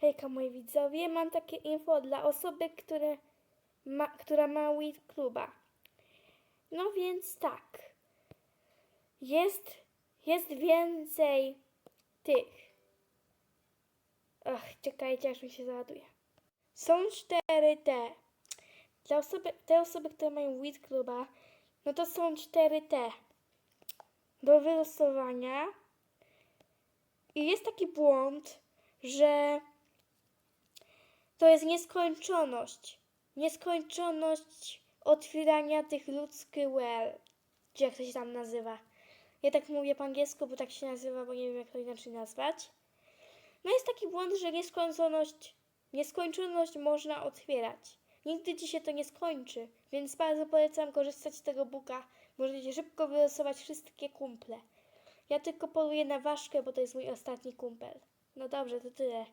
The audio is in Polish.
Hejka moi widzowie, mam takie info dla osoby, które ma, która ma weed kluba. No więc tak, jest, jest więcej tych. Ach, czekajcie aż mi się załaduje. Są cztery te. Dla osoby, te osoby, które mają Weed Cluba, no to są cztery te. Do wylosowania. I jest taki błąd, że to jest nieskończoność. Nieskończoność otwierania tych ludzkich well. Czy jak to się tam nazywa. Ja tak mówię po angielsku, bo tak się nazywa, bo nie wiem jak to inaczej nazwać. No jest taki błąd, że nieskończoność, nieskończoność można otwierać. Nigdy ci się to nie skończy, więc bardzo polecam korzystać z tego buka. Możecie szybko wylosować wszystkie kumple. Ja tylko poluję na ważkę, bo to jest mój ostatni kumpel. No dobrze, to tyle.